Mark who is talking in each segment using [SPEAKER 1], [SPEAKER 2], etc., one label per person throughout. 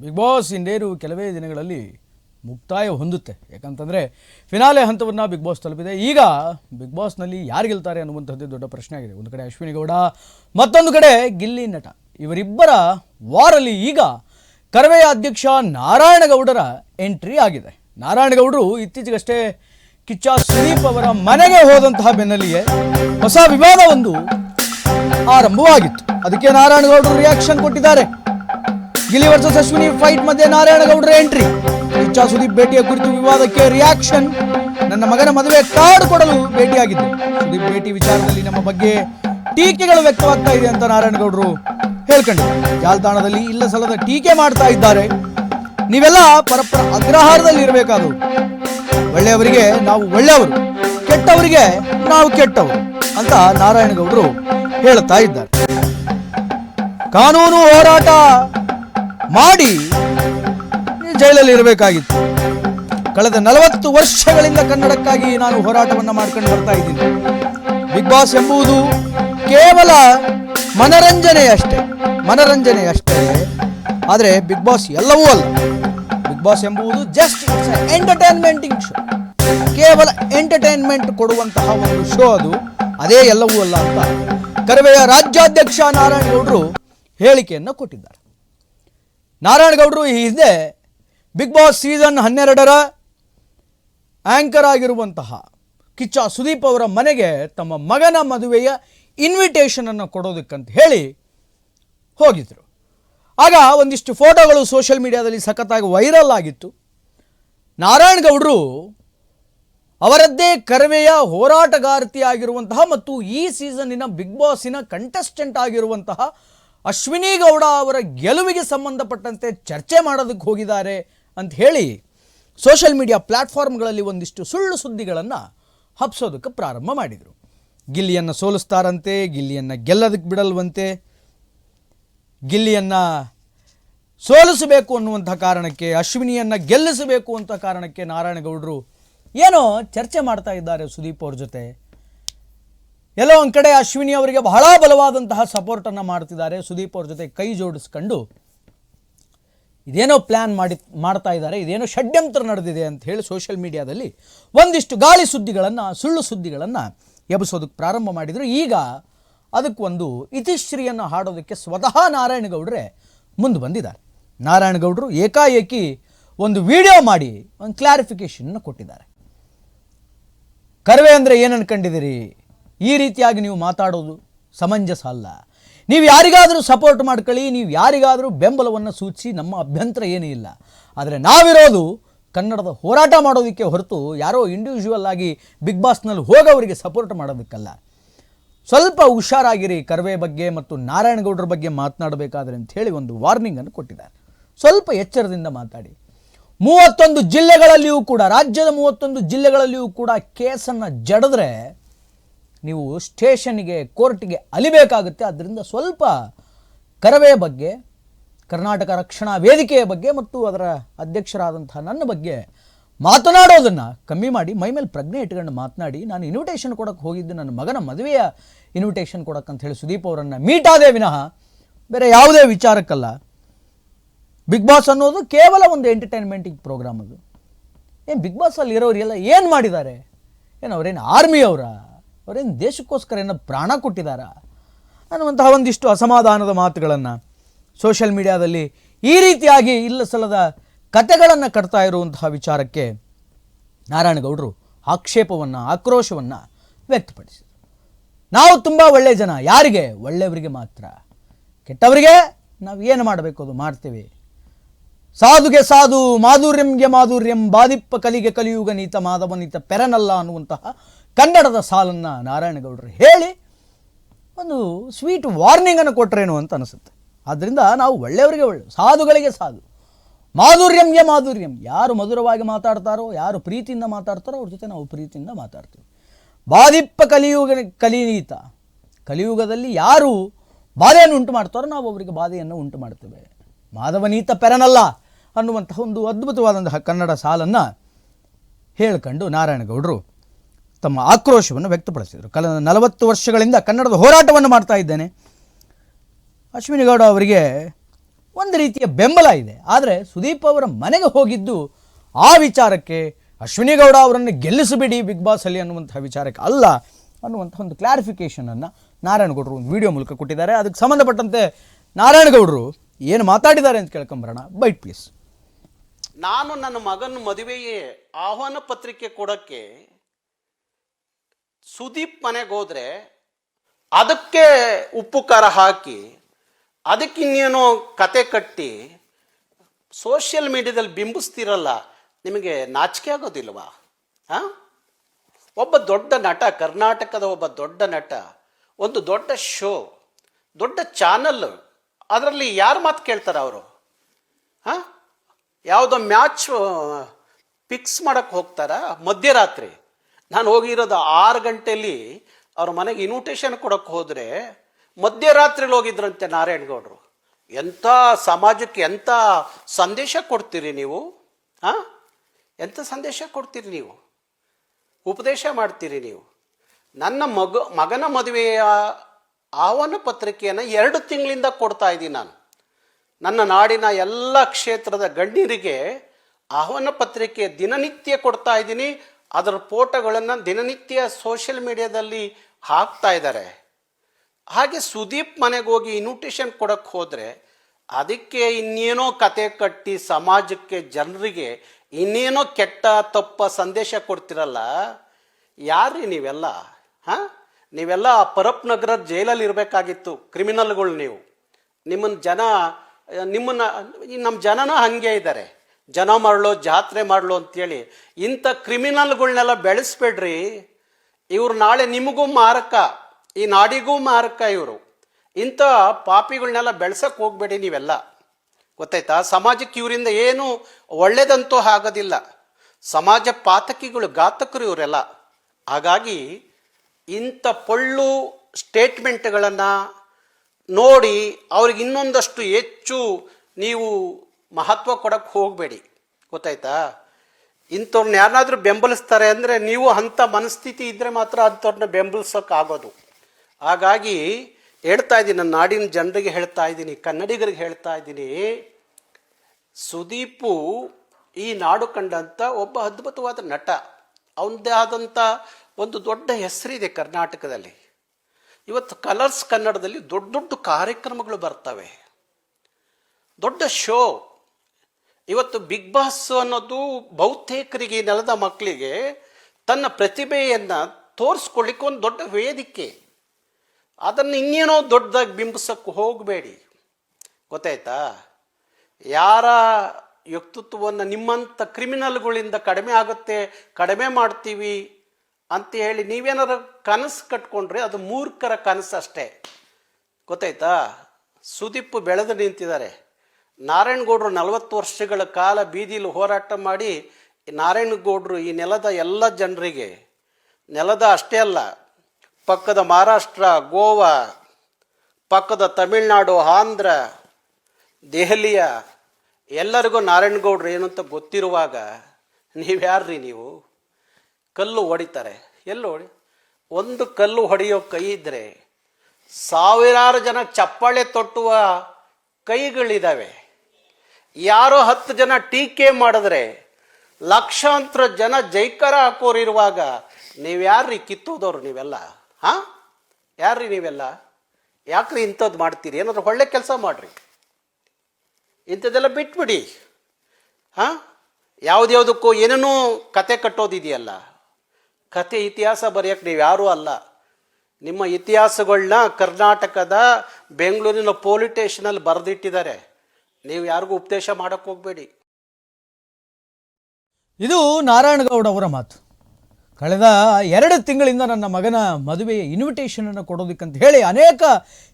[SPEAKER 1] Big boss ಇಂಡೇರು ಕೆಲವೇ ದಿನಗಳಲ್ಲಿ ಮುಕ್ತಾಯ ಹೊಂದುತ್ತೆ. ಯಾಕಂತಂದರೆ ಫಿನಾಲೆ ಹಂತವನ್ನು ಬಿಗ್ ಬಾಸ್ ತಲುಪಿದೆ. ಈಗ ಬಿಗ್ ಬಾಸ್ನಲ್ಲಿ ಯಾರು ಗೆಲ್ತಾರೆ ಅನ್ನುವಂಥದ್ದೇ ದೊಡ್ಡ ಪ್ರಶ್ನೆ ಆಗಿದೆ ಒಂದು ಕಡೆ ಅಶ್ವಿನಿ ಗೌಡ, ಮತ್ತೊಂದು ಕಡೆ ಗಿಲ್ಲಿ ನಟ. ಇವರಿಬ್ಬರ ವಾರಲ್ಲಿ ಈಗ ಕರವೆಯ ಅಧ್ಯಕ್ಷ ನಾರಾಯಣಗೌಡರ ಎಂಟ್ರಿ ಆಗಿದೆ. ನಾರಾಯಣಗೌಡರು ಇತ್ತೀಚೆಗಷ್ಟೇ ಕಿಚ್ಚ ಸುದೀಪ್ ಅವರ ಮನೆಗೆ ಹೋದಂತಹ ಬೆನ್ನಲ್ಲಿಯೇ ಹೊಸ ವಿವಾದವೊಂದು ಆರಂಭವಾಗಿತ್ತು. ಅದಕ್ಕೆ ನಾರಾಯಣಗೌಡರು ರಿಯಾಕ್ಷನ್ ಕೊಟ್ಟಿದ್ದಾರೆ. ಗಿಲಿ ವರ್ಸಸ್ ಅಶ್ವಿನಿ ಫೈಟ್ ಮಧ್ಯೆ ನಾರಾಯಣಗೌಡರ ಎಂಟ್ರಿ ಇಚ್ಛಾ ಸುದೀಪ್ ಭೇಟಿಯ ಕುರಿತು ವಿವಾದಕ್ಕೆ ರಿಯಾಕ್ಷನ್ ನನ್ನ ಮಗನ ಮದುವೆ ಕಾರ್ಡ್ ಕೊಡಲು ಭೇಟಿಯಾಗಿದ್ದು. ಸುದೀಪ್ ಭೇಟಿ ವಿಚಾರದಲ್ಲಿ ನಮ್ಮ ಬಗ್ಗೆ ಟೀಕೆಗಳು ವ್ಯಕ್ತವಾಗ್ತಾ ಇದೆ ಅಂತ ನಾರಾಯಣಗೌಡರು ಹೇಳ್ಕೊಂಡ್ರು ಜಾಲತಾಣದಲ್ಲಿ ಇಲ್ಲ ಸಲದ ಟೀಕೆ ಮಾಡ್ತಾ ಇದ್ದಾರೆ. ನೀವೆಲ್ಲ ಪರಪರ ಅಗ್ರಹಾರದಲ್ಲಿ ಇರಬೇಕಾದವು ಒಳ್ಳೆಯವರಿಗೆ ನಾವು ಒಳ್ಳೆಯವರು, ಕೆಟ್ಟವರಿಗೆ ನಾವು ಕೆಟ್ಟವರು ಅಂತ ನಾರಾಯಣಗೌಡರು ಹೇಳ್ತಾ ಇದ್ದಾರೆ. ಕಾನೂನು ಹೋರಾಟ ಮಾಡಿ ಜೈಲಲ್ಲಿ ಇರಬೇಕಾಗಿತ್ತು. ಕಳೆದ ನಲವತ್ತು ವರ್ಷಗಳಿಂದ ಕನ್ನಡಕ್ಕಾಗಿ ನಾನು ಹೋರಾಟವನ್ನು ಮಾಡ್ಕೊಂಡು ಬರ್ತಾ ಇದ್ದೀನಿ. ಬಿಗ್ ಬಾಸ್ ಎಂಬುದು ಕೇವಲ ಮನರಂಜನೆ ಅಷ್ಟೇ ಮನರಂಜನೆ ಅಷ್ಟೇ. ಆದರೆ ಬಿಗ್ ಬಾಸ್ ಎಲ್ಲವೂ ಅಲ್ಲ. ಬಿಗ್ ಬಾಸ್ ಎಂಬುದು ಜಸ್ಟ್ ಇಟ್ಸ್ ಎಂಟರ್ಟೈನ್ಮೆಂಟಿಂಗ್ ಶೋ ಕೇವಲ ಎಂಟರ್ಟೈನ್ಮೆಂಟ್ ಕೊಡುವಂತಹ ಒಂದು ಶೋ ಅದು. ಅದೇ ಎಲ್ಲವೂ ಅಲ್ಲ ಅಂತ ಕರವೆಯ ರಾಜ್ಯಾಧ್ಯಕ್ಷ ನಾರಾಯಣಗೌಡರು ಹೇಳಿಕೆಯನ್ನು ಕೊಟ್ಟಿದ್ದಾರೆ. ನಾರಾಯಣಗೌಡರು ಈ ಹಿಂದೆ ಬಿಗ್ ಬಾಸ್ ಸೀಸನ್ ಹನ್ನೆರಡರ ಆಂಕರ್ ಆಗಿರುವಂತಹ ಕಿಚ್ಚ ಸುದೀಪ್ ಅವರ ಮನೆಗೆ ತಮ್ಮ ಮಗನ ಮದುವೆಯ ಇನ್ವಿಟೇಷನನ್ನು ಕೊಡೋದಕ್ಕಂತ ಹೇಳಿ ಹೋಗಿದ್ರು. ಆಗ ಒಂದಿಷ್ಟು ಫೋಟೋಗಳು ಸೋಷಿಯಲ್ ಮೀಡಿಯಾದಲ್ಲಿ ಸಖತ್ತಾಗಿ ವೈರಲ್ ಆಗಿತ್ತು. ನಾರಾಯಣಗೌಡರು ಅವರದ್ದೇ ಕರವೆಯ ಹೋರಾಟಗಾರ್ತಿಯಾಗಿರುವಂತಹ ಮತ್ತು ಈ ಸೀಸನ್ನಿನ ಬಿಗ್ ಬಾಸಿನ ಕಂಟೆಸ್ಟೆಂಟ್ ಆಗಿರುವಂತಹ ಅಶ್ವಿನಿ ಗೌಡ ಅವರ ಗೆಲುವಿಗೆ ಸಂಬಂಧಪಟ್ಟಂತೆ ಚರ್ಚೆ ಮಾಡೋದಕ್ಕೆ ಹೋಗಿದ್ದಾರೆ ಅಂತ ಹೇಳಿ ಸೋಷಿಯಲ್ ಮೀಡಿಯಾ ಪ್ಲ್ಯಾಟ್ಫಾರ್ಮ್ಗಳಲ್ಲಿ ಒಂದಿಷ್ಟು ಸುಳ್ಳು ಸುದ್ದಿಗಳನ್ನು ಹಬ್ಸೋದಕ್ಕೆ ಪ್ರಾರಂಭ ಮಾಡಿದರು. ಗಿಲ್ಲಿಯನ್ನು ಸೋಲಿಸ್ತಾರಂತೆ, ಗಿಲ್ಲಿಯನ್ನು ಗೆಲ್ಲೋದಕ್ಕೆ ಬಿಡಲ್ವಂತೆ, ಗಿಲ್ಲಿಯನ್ನು ಸೋಲಿಸಬೇಕು ಅನ್ನುವಂಥ ಕಾರಣಕ್ಕೆ, ಅಶ್ವಿನಿಯನ್ನು ಗೆಲ್ಲಿಸಬೇಕು ಅಂತ ಕಾರಣಕ್ಕೆ ನಾರಾಯಣಗೌಡರು ಏನೋ ಚರ್ಚೆ ಮಾಡ್ತಾ ಇದ್ದಾರೆ ಸುದೀಪ್ ಅವ್ರ ಜೊತೆ. ಎಲ್ಲೋ ಒಂದು ಕಡೆ ಅಶ್ವಿನಿ ಅವರಿಗೆ ಬಹಳ ಬಲವಾದಂತಹ ಸಪೋರ್ಟನ್ನು ಮಾಡ್ತಿದ್ದಾರೆ. ಸುದೀಪ್ ಅವ್ರ ಜೊತೆ ಕೈ ಜೋಡಿಸ್ಕೊಂಡು ಇದೇನೋ ಪ್ಲ್ಯಾನ್ ಮಾಡಿ ಮಾಡ್ತಾ ಇದ್ದಾರೆ. ಇದೇನೋ ಷಡ್ಯಂತ್ರ ನಡೆದಿದೆ ಅಂತ ಹೇಳಿ ಸೋಷಿಯಲ್ ಮೀಡಿಯಾದಲ್ಲಿ ಒಂದಿಷ್ಟು ಗಾಳಿ ಸುದ್ದಿಗಳನ್ನು, ಸುಳ್ಳು ಸುದ್ದಿಗಳನ್ನು ಎಬ್ಬಿಸೋದಕ್ಕೆ ಪ್ರಾರಂಭ ಮಾಡಿದರು. ಈಗ ಅದಕ್ಕೆ ಒಂದು ಇತಿಶ್ರೀಯನ್ನು ಹಾಡೋದಕ್ಕೆ ಸ್ವತಃ ನಾರಾಯಣಗೌಡರೇ ಮುಂದೆ ಬಂದಿದ್ದಾರೆ. ನಾರಾಯಣಗೌಡರು ಏಕಾಏಕಿ ಒಂದು ವಿಡಿಯೋ ಮಾಡಿ, ಒಂದು ಕ್ಲಾರಿಫಿಕೇಷನ್ನ ಕೊಟ್ಟಿದ್ದಾರೆ. ಕರವೇ ಅಂದರೆ ಏನು ಅನ್ಕೊಂಡಿದ್ದೀರಿ? ಈ ರೀತಿಯಾಗಿ ನೀವು ಮಾತಾಡೋದು ಸಮಂಜಸ ಅಲ್ಲ. ನೀವು ಯಾರಿಗಾದರೂ ಸಪೋರ್ಟ್ ಮಾಡ್ಕೊಳ್ಳಿ, ನೀವು ಯಾರಿಗಾದರೂ ಬೆಂಬಲವನ್ನು ಸೂಚಿಸಿ, ನಮ್ಮ ಅಭ್ಯಂತರ ಏನೂ ಇಲ್ಲ. ಆದರೆ ನಾವಿರೋದು ಕನ್ನಡದ ಹೋರಾಟ ಮಾಡೋದಕ್ಕೆ ಹೊರತು ಯಾರೋ ಇಂಡಿವಿಜುವಲ್ ಆಗಿ ಬಿಗ್ ಬಾಸ್ನಲ್ಲಿ ಹೋಗೋವರಿಗೆ ಸಪೋರ್ಟ್ ಮಾಡೋದಕ್ಕಲ್ಲ. ಸ್ವಲ್ಪ ಹುಷಾರಾಗಿರಿ, ಕರ್ವೆ ಬಗ್ಗೆ ಮತ್ತು ನಾರಾಯಣಗೌಡರ ಬಗ್ಗೆ ಮಾತನಾಡಬೇಕಾದ್ರೆ ಅಂತ ಹೇಳಿ ಒಂದು ವಾರ್ನಿಂಗನ್ನು ಕೊಟ್ಟಿದ್ದಾರೆ. ಸ್ವಲ್ಪ ಎಚ್ಚರದಿಂದ ಮಾತಾಡಿ. ಮೂವತ್ತೊಂದು ಜಿಲ್ಲೆಗಳಲ್ಲಿಯೂ ಕೂಡ, ರಾಜ್ಯದ ಮೂವತ್ತೊಂದು ಜಿಲ್ಲೆಗಳಲ್ಲಿಯೂ ಕೂಡ ಕೇಸನ್ನು ಜಡಿದ್ರೆ ನೀವು ಸ್ಟೇಷನ್ಗೆ, ಕೋರ್ಟ್ಗೆ ಅಲಿಬೇಕಾಗುತ್ತೆ. ಅದರಿಂದ ಸ್ವಲ್ಪ ಕರವೇ ಬಗ್ಗೆ, ಕರ್ನಾಟಕ ರಕ್ಷಣಾ ವೇದಿಕೆಯ ಬಗ್ಗೆ ಮತ್ತು ಅದರ ಅಧ್ಯಕ್ಷರಾದಂಥ ನನ್ನ ಬಗ್ಗೆ ಮಾತನಾಡೋದನ್ನು ಕಮ್ಮಿ ಮಾಡಿ, ಮೈ ಮೇಲೆ ಪ್ರಜ್ಞೆ ಇಟ್ಕೊಂಡು ಮಾತನಾಡಿ. ನಾನು ಇನ್ವಿಟೇಷನ್ ಕೊಡೋಕ್ಕೆ ಹೋಗಿದ್ದು ನನ್ನ ಮಗನ ಮದುವೆಯ ಇನ್ವಿಟೇಷನ್ ಕೊಡೋಕ್ಕಂತ ಹೇಳಿ ಸುದೀಪ್ ಅವರನ್ನು ಮೀಟ್ ಆದೇ ವಿನಃ ಬೇರೆ ಯಾವುದೇ ವಿಚಾರಕ್ಕಲ್ಲ. ಬಿಗ್ ಬಾಸ್ ಅನ್ನೋದು ಕೇವಲ ಒಂದು ಎಂಟರ್ಟೈನ್ಮೆಂಟಿಂಗ್ ಪ್ರೋಗ್ರಾಮ್ ಅದು. ಏನು ಬಿಗ್ ಬಾಸಲ್ಲಿ ಇರೋರಿಗೆಲ್ಲ ಏನು ಮಾಡಿದ್ದಾರೆ? ಏನು ಅವರೇನು ಆರ್ಮಿ ಅವರ? ಅವರೇನು ದೇಶಕ್ಕೋಸ್ಕರ ಏನೋ ಪ್ರಾಣ ಕೊಟ್ಟಿದ್ದಾರಾ ಅನ್ನುವಂತಹ ಒಂದಿಷ್ಟು ಅಸಮಾಧಾನದ ಮಾತುಗಳನ್ನು ಸೋಷಿಯಲ್ ಮೀಡಿಯಾದಲ್ಲಿ ಈ ರೀತಿಯಾಗಿ ಇಲ್ಲ ಸಲ್ಲದ ಕತೆಗಳನ್ನು ಕಟ್ತಾ ಇರುವಂತಹ ವಿಚಾರಕ್ಕೆ ನಾರಾಯಣಗೌಡರು ಆಕ್ಷೇಪವನ್ನು, ಆಕ್ರೋಶವನ್ನು ವ್ಯಕ್ತಪಡಿಸಿದರು. ನಾವು ತುಂಬ ಒಳ್ಳೆಯ ಜನ, ಯಾರಿಗೆ? ಒಳ್ಳೆಯವರಿಗೆ ಮಾತ್ರ. ಕೆಟ್ಟವರಿಗೆ ನಾವು ಏನು ಮಾಡಬೇಕು ಅದು ಮಾಡ್ತೇವೆ. ಸಾಧುಗೆ ಸಾಧು, ಮಾಧುರ್ಯಂಗೆ ಮಾಧುರ್ಯಂ ಬಾದಿಪ್ಪ ಕಲಿಗೆ ಕಲಿಯುಗ, ನೀತ ಮಾಧವನೀತ ಪೆರನಲ್ಲ ಅನ್ನುವಂತಹ ಕನ್ನಡದ ಸಾಲನ್ನು ನಾರಾಯಣಗೌಡರು ಹೇಳಿ ಒಂದು ಸ್ವೀಟ್ ವಾರ್ನಿಂಗನ್ನು ಕೊಟ್ಟರೇನು ಅಂತ ಅನಿಸುತ್ತೆ. ಆದ್ದರಿಂದ ನಾವು ಒಳ್ಳೆಯವರಿಗೆ ಒಳ್ಳೆ, ಸಾಧುಗಳಿಗೆ ಸಾಧು. ಮಾಧುರ್ಯಂಗೆ ಮಾಧುರ್ಯಂ. ಯಾರು ಮಧುರವಾಗಿ ಮಾತಾಡ್ತಾರೋ, ಯಾರು ಪ್ರೀತಿಯಿಂದ ಮಾತಾಡ್ತಾರೋ ಅವ್ರ ಜೊತೆ ನಾವು ಪ್ರೀತಿಯಿಂದ ಮಾತಾಡ್ತೀವಿ. ಬಾದಿಪ್ಪ ಕಲಿಯುಗ, ಕಲಿನೀತ. ಕಲಿಯುಗದಲ್ಲಿ ಯಾರು ಬಾಧೆಯನ್ನು ಉಂಟು ಮಾಡ್ತಾರೋ ನಾವು ಅವರಿಗೆ ಬಾಧೆಯನ್ನು ಉಂಟು ಮಾಡ್ತೇವೆ. ಮಾಧವನೀತ ಪೆರನಲ್ಲ ಅನ್ನುವಂತಹ ಒಂದು ಅದ್ಭುತವಾದಂತಹ ಕನ್ನಡ ಸಾಲನ್ನು ಹೇಳ್ಕೊಂಡು ನಾರಾಯಣಗೌಡರು ತಮ್ಮ ಆಕ್ರೋಶವನ್ನು ವ್ಯಕ್ತಪಡಿಸಿದರು. ಕಳೆದ ನಲವತ್ತು ವರ್ಷಗಳಿಂದ ಕನ್ನಡದ ಹೋರಾಟವನ್ನು ಮಾಡ್ತಾ ಇದ್ದೇನೆ. ಅಶ್ವಿನಿ ಗೌಡ ಅವರಿಗೆ ಒಂದು ರೀತಿಯ ಬೆಂಬಲ ಇದೆ. ಆದರೆ ಸುದೀಪ್ ಅವರ ಮನೆಗೆ ಹೋಗಿದ್ದು ಆ ವಿಚಾರಕ್ಕೆ ಅಶ್ವಿನಿ ಗೌಡ ಅವರನ್ನು ಗೆಲ್ಲಿಸಬೇಡಿ ಬಿಗ್ ಬಾಸ್ ಅಲ್ಲಿ ಅನ್ನುವಂಥ ವಿಚಾರಕ್ಕೆ ಅಲ್ಲ ಅನ್ನುವಂಥ ಒಂದು ಕ್ಲಾರಿಫಿಕೇಷನನ್ನು ನಾರಾಯಣಗೌಡರು ಒಂದು ವಿಡಿಯೋ ಮೂಲಕ ಕೊಟ್ಟಿದ್ದಾರೆ. ಅದಕ್ಕೆ ಸಂಬಂಧಪಟ್ಟಂತೆ ನಾರಾಯಣಗೌಡರು ಏನು ಮಾತಾಡಿದ್ದಾರೆ ಅಂತ ಕೇಳ್ಕೊಂಬರೋಣ. ಬೈಟ್ ಪ್ಲೀಸ್
[SPEAKER 2] ನಾನು ನನ್ನ ಮಗನ ಮದುವೆಯೇ ಆಹ್ವಾನ ಪತ್ರಿಕೆ ಕೊಡಕ್ಕೆ ಸುದೀಪ್ ಮನೆಗೆ ಅದಕ್ಕೆ ಉಪ್ಪು ಖಾರ ಹಾಕಿ, ಅದಕ್ಕೆ ಇನ್ನೇನೋ ಕತೆ ಕಟ್ಟಿ ಸೋಷಿಯಲ್ ಮೀಡಿಯಾದಲ್ಲಿ ಬಿಂಬಿಸ್ತಿರಲ್ಲ, ನಿಮಗೆ ನಾಚಿಕೆ ಆಗೋದಿಲ್ವಾ? ಹಾ? ಒಬ್ಬ ದೊಡ್ಡ ನಟ, ಕರ್ನಾಟಕದ ಒಬ್ಬ ದೊಡ್ಡ ನಟ, ಒಂದು ದೊಡ್ಡ ಶೋ ದೊಡ್ಡ ಚಾನಲ್ ಅದರಲ್ಲಿ ಯಾರು ಮಾತು ಕೇಳ್ತಾರೆ ಅವರು? ಹಾಂ? ಯಾವುದೋ ಮ್ಯಾಚ್ ಫಿಕ್ಸ್ ಮಾಡೋಕ್ಕೆ ಹೋಗ್ತಾರಾ? ಮಧ್ಯರಾತ್ರಿ. ನಾನು ಹೋಗಿರೋದು ಆರು ಗಂಟೆಯಲ್ಲಿ ಅವ್ರ ಮನೆಗೆ ಇನ್ವಿಟೇಷನ್ ಕೊಡಕ್ಕೆ ಹೋದರೆ ಮಧ್ಯರಾತ್ರಿಲಿ ಹೋಗಿದ್ರಂತೆ ನಾರಾಯಣಗೌಡರು. ಎಂಥ ಸಮಾಜಕ್ಕೆ ಎಂಥ ಸಂದೇಶ ಕೊಡ್ತೀರಿ ನೀವು? ಹಾಂ ಎಂಥ ಸಂದೇಶ ಕೊಡ್ತೀರಿ ನೀವು? ಉಪದೇಶ ಮಾಡ್ತೀರಿ ನೀವು? ನನ್ನ ಮಗ, ಮಗನ ಮದುವೆಯ ಆಹ್ವಾನ ಪತ್ರಿಕೆಯನ್ನು ಎರಡು ತಿಂಗಳಿಂದ ಕೊಡ್ತಾ ಇದ್ದೀನಿ ನಾನು. ನನ್ನ ನಾಡಿನ ಎಲ್ಲ ಕ್ಷೇತ್ರದ ಗಣ್ಯರಿಗೆ ಆಹ್ವಾನ ಪತ್ರಿಕೆ ದಿನನಿತ್ಯ ಕೊಡ್ತಾ ಇದ್ದೀನಿ. ಅದರ ಫೋಟೋಗಳನ್ನು ದಿನನಿತ್ಯ ಸೋಷಿಯಲ್ ಮೀಡಿಯಾದಲ್ಲಿ ಹಾಕ್ತಾ ಇದ್ದಾರೆ. ಹಾಗೆ ಸುದೀಪ್ ಮನೆಗೆ ಹೋಗಿ ಇನ್ವಿಟೇಷನ್ ಕೊಡಕ್ಕೆ ಹೋದರೆ ಅದಕ್ಕೆ ಇನ್ನೇನೋ ಕತೆ ಕಟ್ಟಿ ಸಮಾಜಕ್ಕೆ ಜನರಿಗೆ ಇನ್ನೇನೋ ಕೆಟ್ಟ ತಪ್ಪ ಸಂದೇಶ ಕೊಡ್ತಿರಲ್ಲ. ಯಾರ್ರಿ ನೀವೆಲ್ಲ? ಹಾಂ? ನೀವೆಲ್ಲ ಪರಪ್ ನಗರ ಜೈಲಲ್ಲಿ ಇರಬೇಕಾಗಿತ್ತು ಕ್ರಿಮಿನಲ್ಗಳು ನೀವು. ನಿಮ್ಮನ್ನು ಜನ, ನಿಮ್ಮನ್ನ ನಮ್ಮ ಜನನ ಹಂಗೆ ಇದ್ದಾರೆ. ಜನ ಮಾಡಲು, ಜಾತ್ರೆ ಮಾಡಲು ಅಂತೇಳಿ ಇಂಥ ಕ್ರಿಮಿನಲ್ಗಳನ್ನೆಲ್ಲ ಬೆಳೆಸ್ಬೇಡ್ರಿ. ಇವ್ರು ನಾಳೆ ನಿಮಗೂ ಮಾರಕ, ಈ ನಾಡಿಗೂ ಮಾರಕ ಇವರು. ಇಂಥ ಪಾಪಿಗಳನ್ನೆಲ್ಲ ಬೆಳೆಸಕ್ಕೆ ಹೋಗ್ಬೇಡಿ ನೀವೆಲ್ಲ. ಗೊತ್ತಾಯ್ತಾ? ಸಮಾಜಕ್ಕೆ ಇವರಿಂದ ಏನು ಒಳ್ಳೇದಂತೂ ಆಗೋದಿಲ್ಲ. ಸಮಾಜ ಪಾತಕಿಗಳು, ಘಾತಕರು ಇವರೆಲ್ಲ. ಹಾಗಾಗಿ ಇಂಥ ಪೊಳ್ಳು ಸ್ಟೇಟ್ಮೆಂಟ್ಗಳನ್ನು ನೋಡಿ ಅವ್ರಿಗೆ ಇನ್ನೊಂದಷ್ಟು ಹೆಚ್ಚು ನೀವು ಮಹತ್ವ ಕೊಡಕ್ಕೆ ಹೋಗಬೇಡಿ. ಗೊತ್ತಾಯ್ತಾ? ಇಂಥವ್ರನ್ನ ಯಾರನ್ನಾದರೂ ಬೆಂಬಲಿಸ್ತಾರೆ ಅಂದರೆ ನೀವು ಅಂಥ ಮನಸ್ಥಿತಿ ಇದ್ದರೆ ಮಾತ್ರ ಅಂಥವ್ರನ್ನ ಬೆಂಬಲಿಸೋಕ್ಕಾಗೋದು ಹಾಗಾಗಿ ಹೇಳ್ತಾ ಇದ್ದೀನಿ ನನ್ನ ನಾಡಿನ ಜನರಿಗೆ ಹೇಳ್ತಾ ಇದ್ದೀನಿ, ಕನ್ನಡಿಗರಿಗೆ ಹೇಳ್ತಾ ಇದ್ದೀನಿ. ಸುದೀಪು ಈ ನಾಡು ಕಂಡಂಥ ಒಬ್ಬ ಅದ್ಭುತವಾದ ನಟ. ಅವನದೇ ಆದಂಥ ಒಂದು ದೊಡ್ಡ ಹೆಸರಿದೆ ಕರ್ನಾಟಕದಲ್ಲಿ. ಇವತ್ತು ಕಲರ್ಸ್ ಕನ್ನಡದಲ್ಲಿ ದೊಡ್ಡ ದೊಡ್ಡ ಕಾರ್ಯಕ್ರಮಗಳು ಬರ್ತವೆ. ದೊಡ್ಡ ಶೋ. ಇವತ್ತು ಬಿಗ್ ಬಾಸ್ ಅನ್ನೋದು ಬಹುತೇಕರಿಗೆ ನೆಲದ ಮಕ್ಕಳಿಗೆ ತನ್ನ ಪ್ರತಿಭೆಯನ್ನು ತೋರಿಸ್ಕೊಳ್ಳಿಕ್ಕೆ ಒಂದು ದೊಡ್ಡ ವೇದಿಕೆ. ಅದನ್ನು ಇನ್ನೇನೋ ದೊಡ್ಡದಾಗಿ ಬಿಂಬಿಸಕ್ಕೆ ಹೋಗಬೇಡಿ. ಗೊತ್ತಾಯ್ತಾ? ಯಾರ ವ್ಯಕ್ತಿತ್ವವನ್ನು ನಿಮ್ಮಂಥ ಕ್ರಿಮಿನಲ್ಗಳಿಂದ ಕಡಿಮೆ ಆಗುತ್ತೆ, ಕಡಿಮೆ ಮಾಡ್ತೀವಿ ಅಂತ ಹೇಳಿ ನೀವೇನಾರ ಕನಸು ಕಟ್ಕೊಂಡ್ರೆ ಅದು ಮೂರ್ಖರ ಕನಸು ಅಷ್ಟೇ. ಗೊತ್ತಾಯ್ತಾ? ಸುದೀಪ್ ಬೆಳೆದು ನಿಂತಿದ್ದಾರೆ. ನಾರಾಯಣಗೌಡರು ನಲವತ್ತು ವರ್ಷಗಳ ಕಾಲ ಬೀದಿಲಿ ಹೋರಾಟ ಮಾಡಿ ನಾರಾಯಣಗೌಡರು ಈ ನೆಲದ ಎಲ್ಲ ಜನರಿಗೆ, ನೆಲದ ಅಷ್ಟೇ ಅಲ್ಲ, ಪಕ್ಕದ ಮಹಾರಾಷ್ಟ್ರ, ಗೋವಾ, ಪಕ್ಕದ ತಮಿಳುನಾಡು, ಆಂಧ್ರ, ದೆಹಲಿಯ ಎಲ್ಲರಿಗೂ ನಾರಾಯಣಗೌಡರು ಅಂತ ಗೊತ್ತಿರುವಾಗ ನೀವ್ಯಾರ್ರಿ ನೀವು? ಕಲ್ಲು ಹೊಡಿತಾರೆ. ಎಲ್ಲಿ ಹೊಡಿ ಒಂದು ಕಲ್ಲು ಹೊಡೆಯೋ ಕೈ ಇದ್ದರೆ ಸಾವಿರಾರು ಜನ ಚಪ್ಪಾಳೆ ತೊಟ್ಟುವ ಕೈಗಳಿದ್ದಾವೆ ಯಾರೋ ಹತ್ತು ಜನ ಟೀಕೆ ಮಾಡಿದ್ರೆ ಲಕ್ಷಾಂತರ ಜನ ಜೈಕಾರ ಹಾಕೋರಿರುವಾಗ ನೀವ್ಯಾರ್ರಿ ಕಿತ್ತೋದವ್ರು ನೀವೆಲ್ಲ? ಹಾಂ? ಯಾರ್ರಿ ನೀವೆಲ್ಲ? ಯಾಕ್ರಿ ಇಂಥದ್ದು ಮಾಡ್ತೀರಿ? ಏನಾದ್ರು ಒಳ್ಳೆ ಕೆಲಸ ಮಾಡ್ರಿ. ಇಂಥದ್ದೆಲ್ಲ ಬಿಟ್ಬಿಡಿ. ಹಾಂ? ಯಾವುದ್ಯಾವುದಕ್ಕೂ ಏನೇನೋ ಕತೆ ಕಟ್ಟೋದಿದೆಯಲ್ಲ. ಕತೆ ಇತಿಹಾಸ ಬರೆಯೋಕ್ಕೆ ನೀವು ಯಾರೂ ಅಲ್ಲ. ನಿಮ್ಮ ಇತಿಹಾಸಗಳನ್ನ ಕರ್ನಾಟಕದ ಬೆಂಗಳೂರಿನ ಪೊಲೀಸ್ ಬರೆದಿಟ್ಟಿದ್ದಾರೆ. ನೀವು ಯಾರಿಗೂ ಉಪದೇಶ ಮಾಡೋಕ್ಕೆ ಹೋಗಬೇಡಿ.
[SPEAKER 1] ಇದು ನಾರಾಯಣಗೌಡ ಅವರ ಮಾತು. ಕಳೆದ ಎರಡು ತಿಂಗಳಿಂದ ನನ್ನ ಮಗನ ಮದುವೆಯ ಇನ್ವಿಟೇಷನನ್ನು ಕೊಡೋದಕ್ಕಂತ ಹೇಳಿ ಅನೇಕ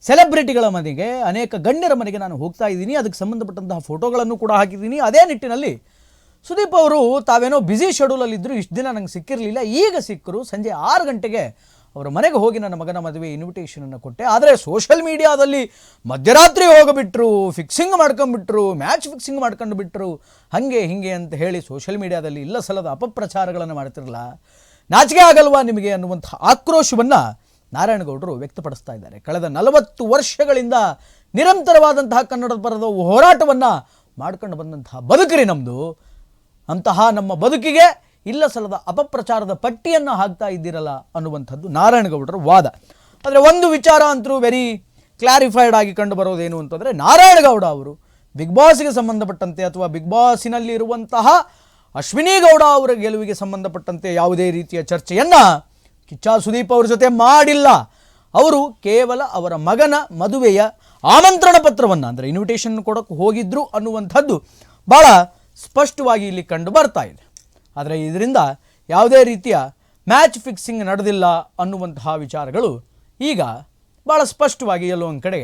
[SPEAKER 1] ಸೆಲೆಬ್ರಿಟಿಗಳ ಮನೆಗೆ, ಅನೇಕ ಗಣ್ಯರ ಮನೆಗೆ ನಾನು ಹೋಗ್ತಾ ಇದ್ದೀನಿ. ಅದಕ್ಕೆ ಸಂಬಂಧಪಟ್ಟಂತಹ ಫೋಟೋಗಳನ್ನು ಕೂಡ ಹಾಕಿದ್ದೀನಿ. ಅದೇ ನಿಟ್ಟಿನಲ್ಲಿ ಸುದೀಪ್ ಅವರು ತಾವೇನೋ ಬ್ಯುಸಿ ಶೆಡ್ಯೂಲಲ್ಲಿದ್ದರು ಇಷ್ಟು ದಿನ ನಂಗೆ ಸಿಕ್ಕಿರಲಿಲ್ಲ. ಈಗ ಸಿಕ್ಕರು ಸಂಜೆ ಆರು ಗಂಟೆಗೆ ಅವರ ಮನೆಗೆ ಹೋಗಿ ನನ್ನ ಮಗನ ಮದುವೆ ಇನ್ವಿಟೇಷನನ್ನು ಕೊಟ್ಟೆ. ಆದರೆ ಸೋಷಿಯಲ್ ಮೀಡಿಯಾದಲ್ಲಿ ಮಧ್ಯರಾತ್ರಿ ಹೋಗಿಬಿಟ್ರು ಫಿಕ್ಸಿಂಗ್ ಮಾಡ್ಕೊಂಡ್ಬಿಟ್ರು ಮ್ಯಾಚ್ ಫಿಕ್ಸಿಂಗ್ ಮಾಡ್ಕೊಂಡು ಬಿಟ್ಟರು ಹಾಗೆ ಹಿಂಗೆ ಅಂತ ಹೇಳಿ ಸೋಷಿಯಲ್ ಮೀಡಿಯಾದಲ್ಲಿ ಇಲ್ಲ ಸಲದ ಅಪಪ್ರಚಾರಗಳನ್ನು ಮಾಡ್ತಿರಲ್ಲ ನಾಚಿಕೆ ಆಗಲ್ವಾ ನಿಮಗೆ ಅನ್ನುವಂಥ ಆಕ್ರೋಶವನ್ನು ನಾರಾಯಣಗೌಡರು ವ್ಯಕ್ತಪಡಿಸ್ತಾ ಇದ್ದಾರೆ. ಕಳೆದ ನಲವತ್ತು ವರ್ಷಗಳಿಂದ ನಿರಂತರವಾದಂತಹ ಕನ್ನಡದ ಪರದ ಹೋರಾಟವನ್ನು ಮಾಡ್ಕೊಂಡು ಬಂದಂತಹ ಬದುಕರಿ ನಮ್ಮದು ಅಂತಹ ನಮ್ಮ ಬದುಕಿಗೆ ಇಲ್ಲ ಸಲ್ಲದ ಅಪಪ್ರಚಾರದ ಪಟ್ಟಿಯನ್ನು ಹಾಕ್ತಾ ಇದ್ದೀರಲ್ಲ ಅನ್ನುವಂಥದ್ದು ನಾರಾಯಣಗೌಡರ ವಾದ. ಆದರೆ ಒಂದು ವಿಚಾರ ಅಂತರೂ ವೆರಿ ಕ್ಲಾರಿಫೈಡ್ ಆಗಿ ಕಂಡು ಬರೋದೇನು ಅಂತಂದರೆ ನಾರಾಯಣಗೌಡ ಅವರು ಬಿಗ್ ಬಾಸ್ಗೆ ಸಂಬಂಧಪಟ್ಟಂತೆ ಅಥವಾ ಬಿಗ್ ಬಾಸಿನಲ್ಲಿ ಇರುವಂತಹ ಅಶ್ವಿನಿ ಗೌಡ ಅವರ ಗೆಲುವಿಗೆ ಸಂಬಂಧಪಟ್ಟಂತೆ ಯಾವುದೇ ರೀತಿಯ ಚರ್ಚೆಯನ್ನು ಕಿಚ್ಚ ಸುದೀಪ್ ಅವ್ರ ಜೊತೆ ಮಾಡಿಲ್ಲ. ಅವರು ಕೇವಲ ಅವರ ಮಗನ ಮದುವೆಯ ಆಮಂತ್ರಣ ಪತ್ರವನ್ನು ಅಂದರೆ ಇನ್ವಿಟೇಷನ್ ಕೊಡೋಕ್ಕೆ ಹೋಗಿದ್ರು ಅನ್ನುವಂಥದ್ದು ಭಾಳ ಸ್ಪಷ್ಟವಾಗಿ ಇಲ್ಲಿ ಕಂಡು ಬರ್ತಾ ಇದೆ. ಆದರೆ ಇದರಿಂದ ಯಾವುದೇ ರೀತಿಯ ಮ್ಯಾಚ್ ಫಿಕ್ಸಿಂಗ್ ನಡೆದಿಲ್ಲ ಅನ್ನುವಂತಹ ವಿಚಾರಗಳು ಈಗ ಭಾಳ ಸ್ಪಷ್ಟವಾಗಿ ಎಲ್ಲೋ ಒಂದು ಕಡೆ